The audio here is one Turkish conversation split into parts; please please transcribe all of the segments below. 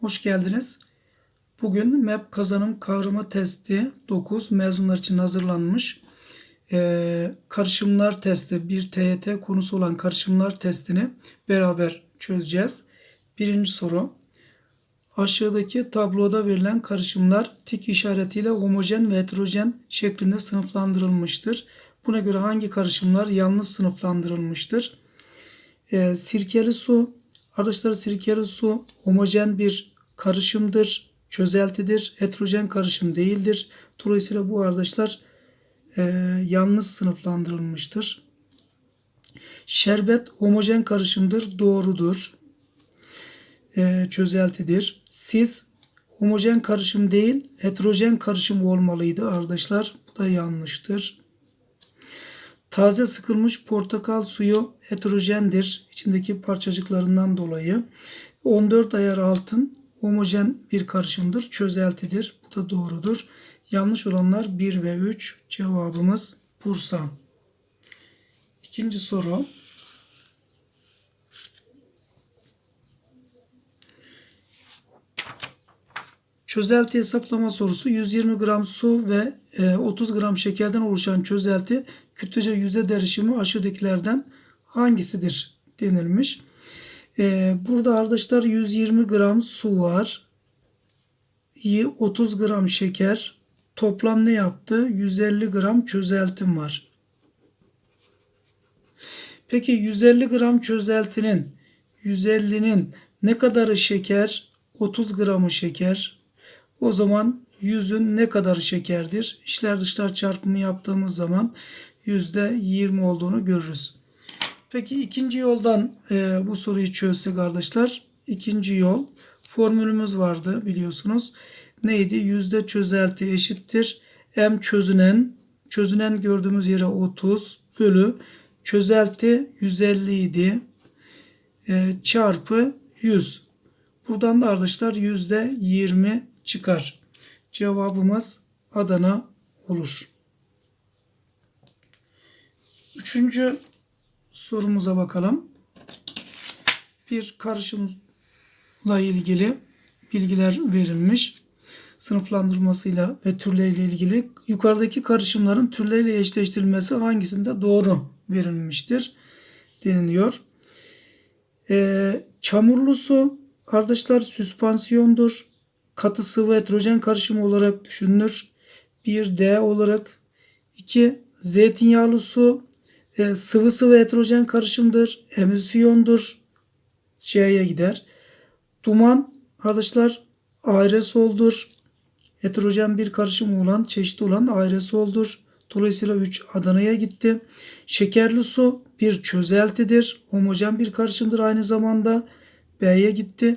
Hoş geldiniz. Bugün MEP kazanım kavrama testi 9 mezunlar için hazırlanmış. Ee, karışımlar testi, bir TYT konusu olan karışımlar testini beraber çözeceğiz. Birinci soru. Aşağıdaki tabloda verilen karışımlar tik işaretiyle homojen ve heterojen şeklinde sınıflandırılmıştır. Buna göre hangi karışımlar yanlış sınıflandırılmıştır? Ee, sirkeli su, arkadaşlar sirkeli su homojen bir karışımdır, çözeltidir, heterojen karışım değildir. Dolayısıyla bu arkadaşlar e, yanlış sınıflandırılmıştır. Şerbet homojen karışımdır, doğrudur. E, çözeltidir. Siz homojen karışım değil, heterojen karışım olmalıydı arkadaşlar. Bu da yanlıştır. Taze sıkılmış portakal suyu heterojendir. içindeki parçacıklarından dolayı. 14 ayar altın homojen bir karışımdır. Çözeltidir. Bu da doğrudur. Yanlış olanlar 1 ve 3. Cevabımız Bursa. İkinci soru. Çözelti hesaplama sorusu 120 gram su ve e, 30 gram şekerden oluşan çözelti kütlece yüzde derişimi aşağıdakilerden hangisidir denilmiş. E, burada arkadaşlar 120 gram su var. 30 gram şeker. Toplam ne yaptı? 150 gram çözeltim var. Peki 150 gram çözeltinin 150'nin ne kadarı şeker? 30 gramı şeker. O zaman yüzün ne kadar şekerdir? İşler dışlar çarpımı yaptığımız zaman %20 olduğunu görürüz. Peki ikinci yoldan e, bu soruyu çözsek arkadaşlar. İkinci yol formülümüz vardı biliyorsunuz. Neydi? Yüzde çözelti eşittir. M çözünen çözünen gördüğümüz yere 30 bölü çözelti 150 idi. E, çarpı 100. Buradan da arkadaşlar yüzde 20 çıkar. Cevabımız Adana olur. Üçüncü sorumuza bakalım. Bir karışımla ilgili bilgiler verilmiş. Sınıflandırmasıyla ve türleriyle ilgili yukarıdaki karışımların türleriyle eşleştirilmesi hangisinde doğru verilmiştir deniliyor. Ee, çamurlu su arkadaşlar süspansiyondur katı sıvı heterojen karışımı olarak düşünülür. Bir D olarak. 2. Zeytinyağlı su e, sıvı sıvı heterojen karışımdır. Emülsiyondur. C'ye gider. Duman arkadaşlar aerosoldur. Heterojen bir karışım olan, çeşitli olan aerosoldur. Dolayısıyla 3 Adana'ya gitti. Şekerli su bir çözeltidir. Homojen bir karışımdır aynı zamanda. B'ye gitti.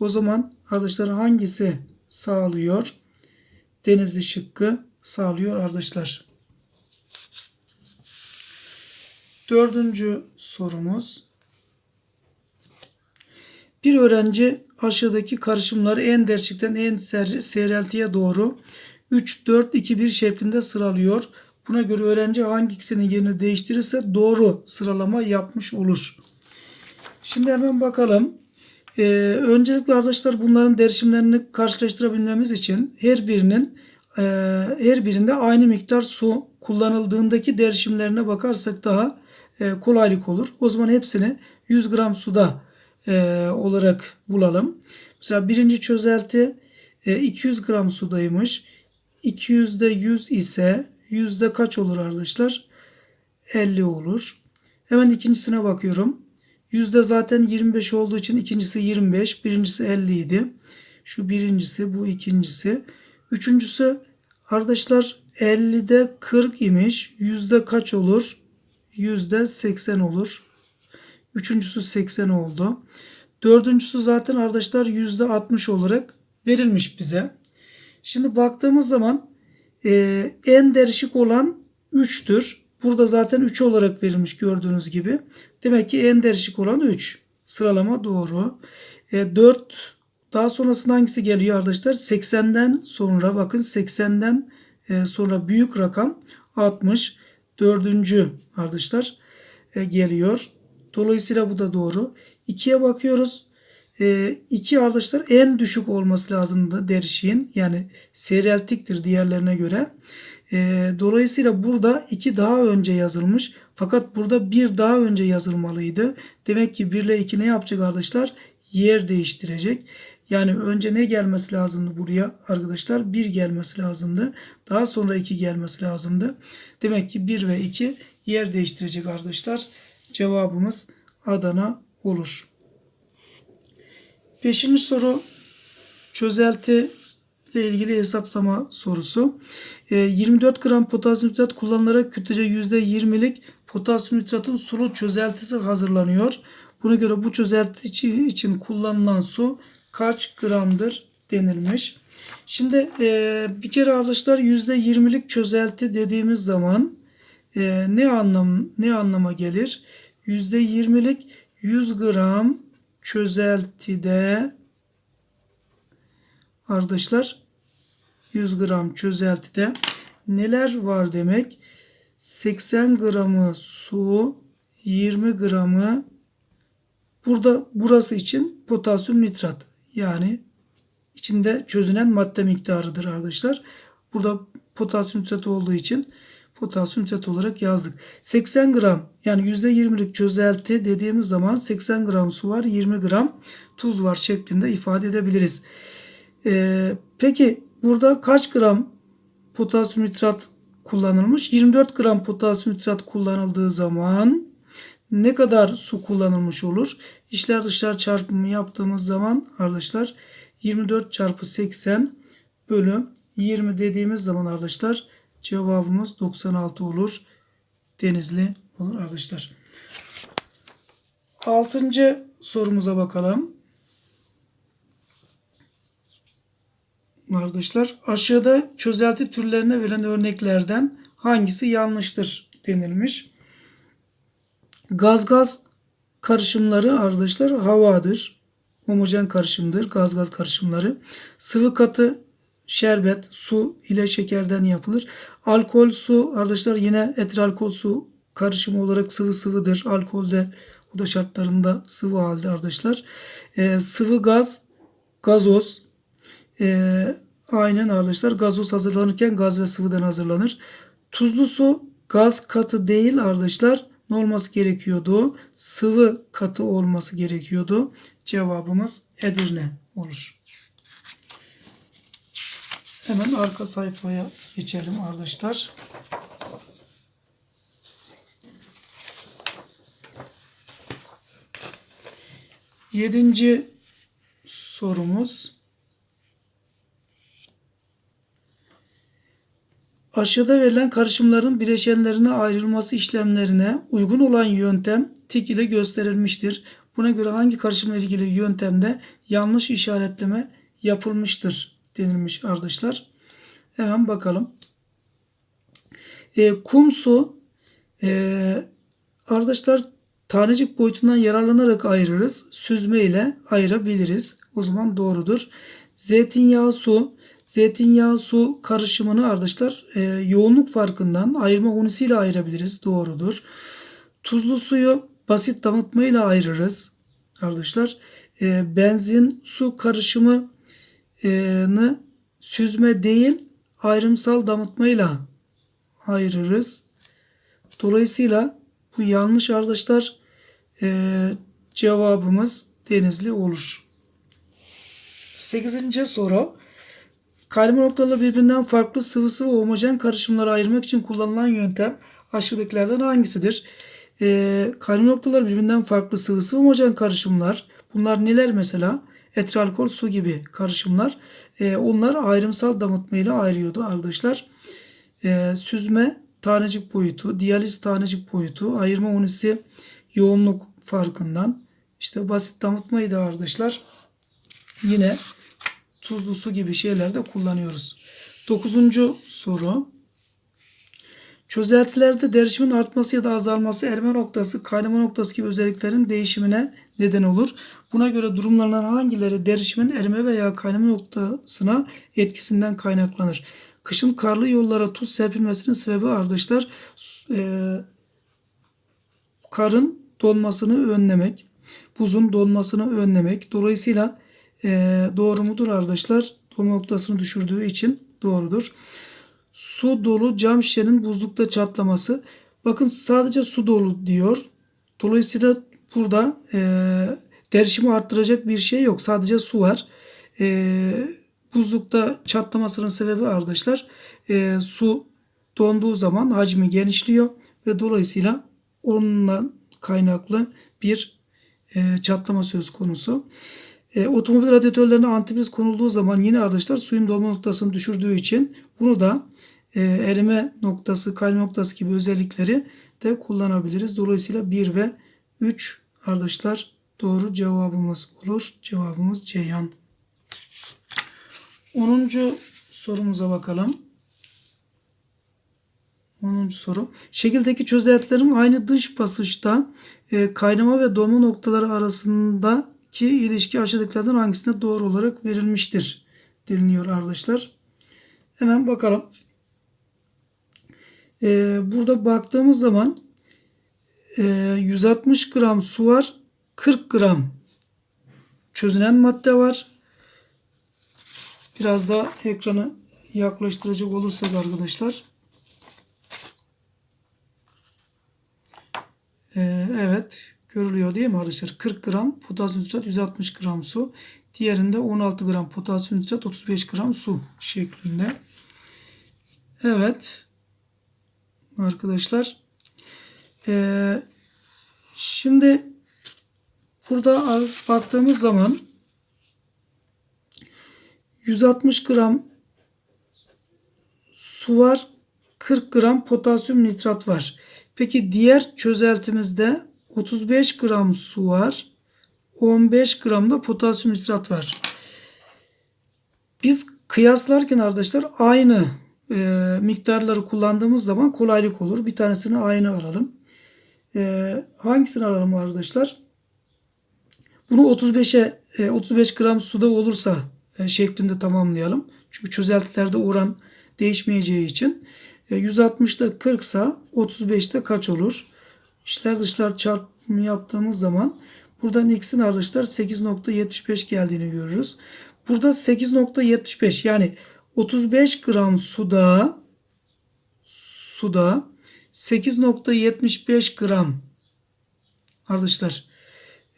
O zaman arkadaşlar hangisi sağlıyor? Denizli şıkkı sağlıyor arkadaşlar. Dördüncü sorumuz. Bir öğrenci aşağıdaki karışımları en derçikten en seyreltiye doğru 3, 4, 2, 1 şeklinde sıralıyor. Buna göre öğrenci hangisinin yerini değiştirirse doğru sıralama yapmış olur. Şimdi hemen bakalım. Ee, öncelikle arkadaşlar bunların derişimlerini karşılaştırabilmemiz için her birinin e, her birinde aynı miktar su kullanıldığındaki derişimlerine bakarsak daha kolaylık olur. O zaman hepsini 100 gram suda e, olarak bulalım. Mesela birinci çözelti e, 200 gram sudaymış. 200'de 100 ise yüzde kaç olur arkadaşlar? 50 olur. Hemen ikincisine bakıyorum. Yüzde zaten 25 olduğu için ikincisi 25, birincisi 50 idi. Şu birincisi, bu ikincisi. Üçüncüsü arkadaşlar 50'de 40 imiş. Yüzde kaç olur? Yüzde 80 olur. Üçüncüsü 80 oldu. Dördüncüsü zaten arkadaşlar yüzde 60 olarak verilmiş bize. Şimdi baktığımız zaman e, en derişik olan 3'tür. Burada zaten 3 olarak verilmiş gördüğünüz gibi. Demek ki en derişik olan 3. Sıralama doğru. E, 4 daha sonrasında hangisi geliyor arkadaşlar? 80'den sonra bakın 80'den e, sonra büyük rakam 60. Dördüncü arkadaşlar e, geliyor. Dolayısıyla bu da doğru. 2'ye bakıyoruz. e, iki arkadaşlar en düşük olması lazımdı derişiğin. Yani seyreltiktir diğerlerine göre. E, dolayısıyla burada 2 daha önce yazılmış. Fakat burada 1 daha önce yazılmalıydı. Demek ki 1 ile 2 ne yapacak arkadaşlar? Yer değiştirecek. Yani önce ne gelmesi lazımdı buraya arkadaşlar? 1 gelmesi lazımdı. Daha sonra 2 gelmesi lazımdı. Demek ki 1 ve 2 yer değiştirecek arkadaşlar. Cevabımız Adana olur. Beşinci soru çözelti ile ilgili hesaplama sorusu. E, 24 gram potasyum nitrat kullanılarak kütlece %20'lik potasyum nitratın sulu çözeltisi hazırlanıyor. Buna göre bu çözelti içi- için kullanılan su kaç gramdır denilmiş. Şimdi e, bir kere arkadaşlar %20'lik çözelti dediğimiz zaman e, ne anlam ne anlama gelir? %20'lik 100 gram çözeltide arkadaşlar 100 gram çözeltide neler var demek? 80 gramı su, 20 gramı burada burası için potasyum nitrat. Yani içinde çözünen madde miktarıdır arkadaşlar. Burada potasyum nitrat olduğu için potasyum nitrat olarak yazdık. 80 gram yani %20'lik çözelti dediğimiz zaman 80 gram su var 20 gram tuz var şeklinde ifade edebiliriz. Ee, peki burada kaç gram potasyum nitrat kullanılmış? 24 gram potasyum nitrat kullanıldığı zaman ne kadar su kullanılmış olur? İçler dışlar çarpımı yaptığımız zaman arkadaşlar 24 çarpı 80 bölü 20 dediğimiz zaman arkadaşlar cevabımız 96 olur. Denizli olur arkadaşlar. Altıncı sorumuza bakalım. Arkadaşlar aşağıda çözelti türlerine verilen örneklerden hangisi yanlıştır denilmiş. Gaz gaz karışımları arkadaşlar havadır. Homojen karışımdır. Gaz gaz karışımları. Sıvı katı şerbet, su ile şekerden yapılır. Alkol su arkadaşlar yine etil alkol su karışımı olarak sıvı sıvıdır. Alkolde o da şartlarında sıvı halde arkadaşlar. Ee, sıvı gaz, gazoz. Ee, aynen arkadaşlar gazoz hazırlanırken gaz ve sıvıdan hazırlanır. Tuzlu su gaz katı değil arkadaşlar. Ne olması gerekiyordu? Sıvı katı olması gerekiyordu. Cevabımız Edirne olur. Hemen arka sayfaya geçelim arkadaşlar. Yedinci sorumuz. Aşağıda verilen karışımların bileşenlerine ayrılması işlemlerine uygun olan yöntem tik ile gösterilmiştir. Buna göre hangi karışımla ilgili yöntemde yanlış işaretleme yapılmıştır denilmiş arkadaşlar. Hemen bakalım. E, kum su e, arkadaşlar tanecik boyutundan yararlanarak ayırırız. Süzme ile ayırabiliriz. O zaman doğrudur. Zeytinyağı su zeytinyağı su karışımını arkadaşlar e, yoğunluk farkından ayırma unisiyle ayırabiliriz. Doğrudur. Tuzlu suyu basit damıtmayla ayırırız. Arkadaşlar e, benzin su karışımını süzme değil ayrımsal damıtmayla ayırırız. Dolayısıyla bu yanlış arkadaşlar e, cevabımız denizli olur. 8. soru. Kayma noktaları birbirinden farklı sıvı sıvı homojen karışımları ayırmak için kullanılan yöntem aşağıdakilerden hangisidir? E, kayma noktaları birbirinden farklı sıvı sıvı homojen karışımlar. Bunlar neler mesela? Etil alkol, su gibi karışımlar. E, onlar ayrımsal damıtma ile ayırıyordu arkadaşlar. E, süzme tanecik boyutu, diyaliz tanecik boyutu, ayırma unisi yoğunluk farkından. İşte basit damıtmayı da arkadaşlar yine tuzlu su gibi şeylerde kullanıyoruz. Dokuzuncu soru. Çözeltilerde derişimin artması ya da azalması erime noktası, kaynama noktası gibi özelliklerin değişimine neden olur. Buna göre durumlardan hangileri derişimin erime veya kaynama noktasına etkisinden kaynaklanır? Kışın karlı yollara tuz serpilmesinin sebebi arkadaşlar e, karın donmasını önlemek. buzun donmasını önlemek. Dolayısıyla e, doğru mudur arkadaşlar? Donma noktasını düşürdüğü için doğrudur. Su dolu cam şişenin buzlukta çatlaması. Bakın sadece su dolu diyor. Dolayısıyla burada e, derişimi arttıracak bir şey yok. Sadece su var. E, buzlukta çatlamasının sebebi arkadaşlar e, su donduğu zaman hacmi genişliyor ve dolayısıyla onunla kaynaklı bir e, çatlama söz konusu. E, otomobil radyatörlerine antifriz konulduğu zaman yine arkadaşlar suyun dolma noktasını düşürdüğü için bunu da e, erime noktası, kaynama noktası gibi özellikleri de kullanabiliriz. Dolayısıyla 1 ve 3 arkadaşlar doğru cevabımız olur. Cevabımız Ceyhan. 10. sorumuza bakalım. 10. soru. Şekildeki çözeltilerin aynı dış basınçta e, kaynama ve donma noktaları arasındaki ilişki aşağıdakilerden hangisine doğru olarak verilmiştir? deniliyor arkadaşlar. Hemen bakalım. E, burada baktığımız zaman e, 160 gram su var. 40 gram çözünen madde var. Biraz daha ekranı yaklaştıracak olursak arkadaşlar. Ee, evet görülüyor değil mi arkadaşlar? 40 gram potasyum nitrat 160 gram su. Diğerinde 16 gram potasyum nitrat 35 gram su şeklinde. Evet arkadaşlar. Ee, şimdi burada baktığımız zaman 160 gram su var. 40 gram potasyum nitrat var. Peki diğer çözeltimizde 35 gram su var. 15 gram da potasyum nitrat var. Biz kıyaslarken arkadaşlar aynı e, miktarları kullandığımız zaman kolaylık olur. Bir tanesini aynı alalım. E, hangisini alalım arkadaşlar? Bunu 35'e e, 35 gram suda olursa e, şeklinde tamamlayalım. Çünkü çözeltilerde oran değişmeyeceği için. 160'da 40 sa 35'te kaç olur? İşler dışlar çarpımı yaptığımız zaman buradan x'in arkadaşlar 8.75 geldiğini görürüz. Burada 8.75 yani 35 gram suda suda 8.75 gram arkadaşlar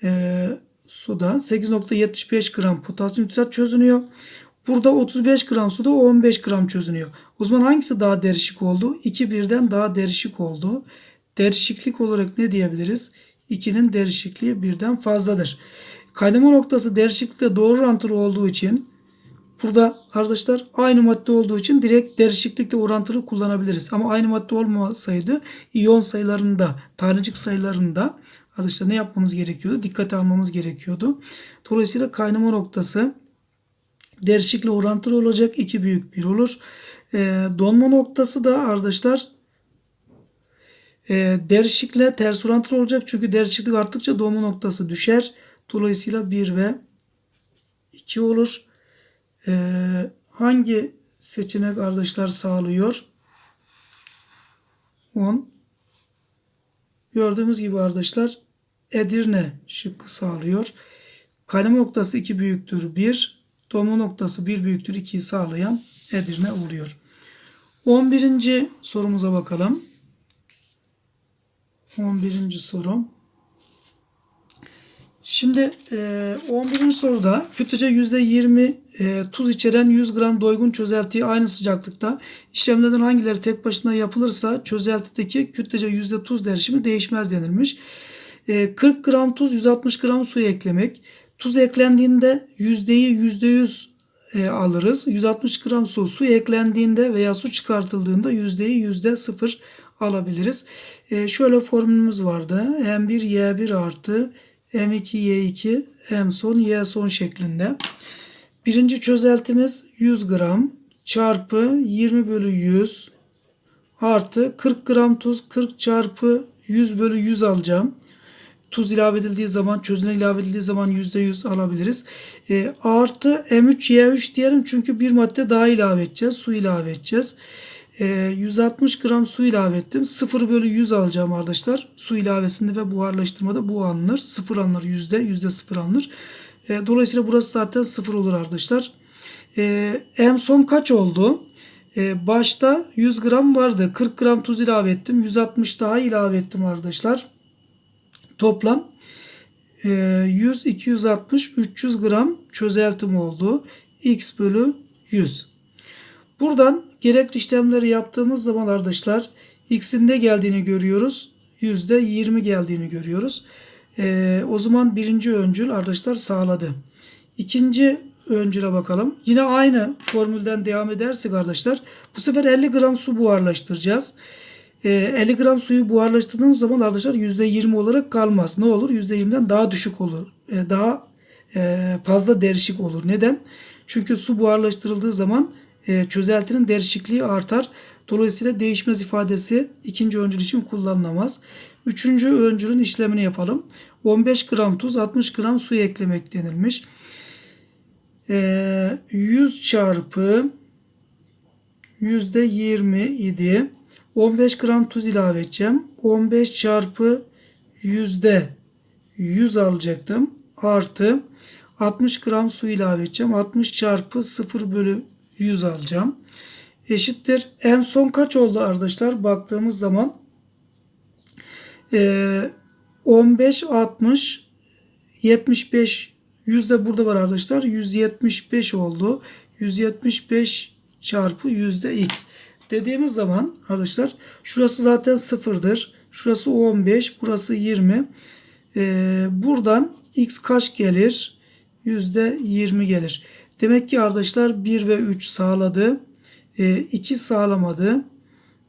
e, suda 8.75 gram potasyum nitrat çözünüyor. Burada 35 gram suda 15 gram çözünüyor. O zaman hangisi daha derişik oldu? 2 birden daha derişik oldu. Derişiklik olarak ne diyebiliriz? 2'nin derişikliği birden fazladır. Kaynama noktası derişiklikle doğru orantılı olduğu için burada arkadaşlar aynı madde olduğu için direkt derişiklikle orantılı kullanabiliriz. Ama aynı madde olmasaydı iyon sayılarında, tanecik sayılarında arkadaşlar ne yapmamız gerekiyordu? Dikkate almamız gerekiyordu. Dolayısıyla kaynama noktası derişikle orantılı olacak. 2 büyük 1 olur. E, donma noktası da arkadaşlar e, derişikle ters orantılı olacak. Çünkü derişiklik arttıkça donma noktası düşer. Dolayısıyla 1 ve 2 olur. E, hangi seçenek arkadaşlar sağlıyor? 10. Gördüğümüz gibi arkadaşlar Edirne şıkkı sağlıyor. Kaynama noktası 2 büyüktür 1. Donma noktası 1 büyüktür 2'yi sağlayan Edirne oluyor. 11. sorumuza bakalım. 11. soru. Şimdi e, 11. soruda kütlece %20 e, tuz içeren 100 gram doygun çözeltiyi aynı sıcaklıkta işlemlerden hangileri tek başına yapılırsa çözeltideki kütlece yüzde tuz derişimi değişmez denilmiş. E, 40 gram tuz 160 gram su eklemek. Tuz eklendiğinde yüzdeyi %100 e, alırız. 160 gram su, su eklendiğinde veya su çıkartıldığında yüzdeyi %0 alabiliriz. E, şöyle formülümüz vardı. M1 Y1 artı M2 Y2 M son Y son şeklinde. Birinci çözeltimiz 100 gram çarpı 20 bölü 100 artı 40 gram tuz 40 çarpı 100 bölü 100 alacağım tuz ilave edildiği zaman, çözüne ilave edildiği zaman %100 alabiliriz. E, artı M3Y3 diyelim çünkü bir madde daha ilave edeceğiz. Su ilave edeceğiz. Ee, 160 gram su ilave ettim. 0 bölü 100 alacağım arkadaşlar. Su ilavesinde ve buharlaştırmada bu alınır. 0 alınır yüzde. Yüzde 0 alınır. Ee, dolayısıyla burası zaten 0 olur arkadaşlar. Ee, en son kaç oldu? Ee, başta 100 gram vardı. 40 gram tuz ilave ettim. 160 daha ilave ettim arkadaşlar. Toplam e, 100, 260, 300 gram çözeltim oldu. X bölü 100. Buradan gerekli işlemleri yaptığımız zaman arkadaşlar x'in ne geldiğini görüyoruz. %20 geldiğini görüyoruz. Ee, o zaman birinci öncül arkadaşlar sağladı. İkinci öncüle bakalım. Yine aynı formülden devam edersek arkadaşlar bu sefer 50 gram su buharlaştıracağız. Ee, 50 gram suyu buharlaştırdığımız zaman arkadaşlar %20 olarak kalmaz. Ne olur? %20'den daha düşük olur. Ee, daha e, fazla derişik olur. Neden? Çünkü su buharlaştırıldığı zaman e, çözeltinin derişikliği artar. Dolayısıyla değişmez ifadesi ikinci öncül için kullanılamaz. Üçüncü öncülün işlemini yapalım. 15 gram tuz 60 gram su eklemek denilmiş. E, 100 çarpı %20 idi. 15 gram tuz ilave edeceğim. 15 çarpı yüzde 100 alacaktım. Artı 60 gram su ilave edeceğim. 60 çarpı 0 bölü 100 alacağım. Eşittir. En son kaç oldu arkadaşlar? Baktığımız zaman e, 15, 60, 75 100 de burada var arkadaşlar. 175 oldu. 175 çarpı yüzde x. Dediğimiz zaman arkadaşlar şurası zaten sıfırdır. Şurası 15, burası 20. Ee, buradan x kaç gelir? Yüzde 20 gelir. Demek ki arkadaşlar 1 ve 3 sağladı. E, 2 sağlamadı.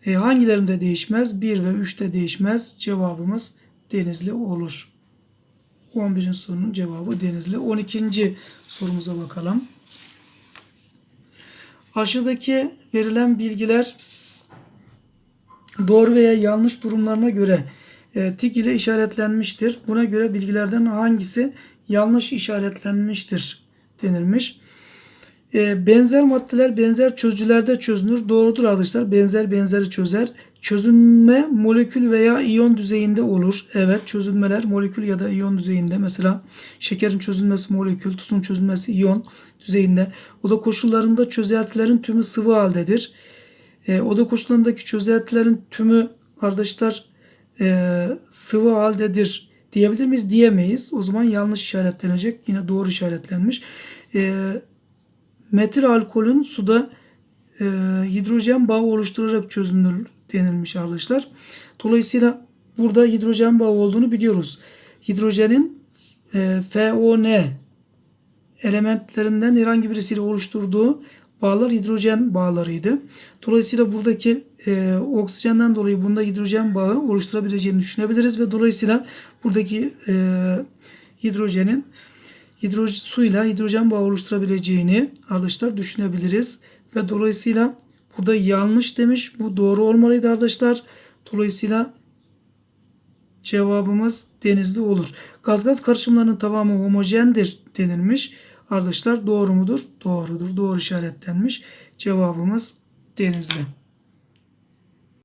E, hangilerinde değişmez? 1 ve 3 de değişmez. Cevabımız Denizli olur. 11. sorunun cevabı Denizli. 12. sorumuza bakalım. Aşağıdaki verilen bilgiler doğru veya yanlış durumlarına göre e, tik ile işaretlenmiştir. Buna göre bilgilerden hangisi yanlış işaretlenmiştir denilmiş. E, benzer maddeler benzer çözücülerde çözünür. Doğrudur arkadaşlar. Benzer benzeri çözer. Çözünme molekül veya iyon düzeyinde olur. Evet çözünmeler molekül ya da iyon düzeyinde. Mesela şekerin çözünmesi molekül, tuzun çözünmesi iyon düzeyinde. Oda koşullarında çözeltilerin tümü sıvı haldedir. E, oda koşullarındaki çözeltilerin tümü arkadaşlar e, sıvı haldedir diyebilir miyiz? Diyemeyiz. O zaman yanlış işaretlenecek. Yine doğru işaretlenmiş. E, metil alkolün suda e, hidrojen bağı oluşturarak çözünür denilmiş arkadaşlar. Dolayısıyla burada hidrojen bağı olduğunu biliyoruz. Hidrojenin e, FON elementlerinden herhangi birisiyle oluşturduğu bağlar hidrojen bağlarıydı. Dolayısıyla buradaki e, oksijenden dolayı bunda hidrojen bağı oluşturabileceğini düşünebiliriz ve dolayısıyla buradaki e, hidrojenin hidro, suyla hidrojen bağı oluşturabileceğini arkadaşlar düşünebiliriz. Ve dolayısıyla burada yanlış demiş. Bu doğru olmalıydı arkadaşlar. Dolayısıyla cevabımız denizli olur. Gaz gaz karışımlarının tamamı homojendir denilmiş. Arkadaşlar doğru mudur? Doğrudur. Doğru işaretlenmiş. Cevabımız denizli.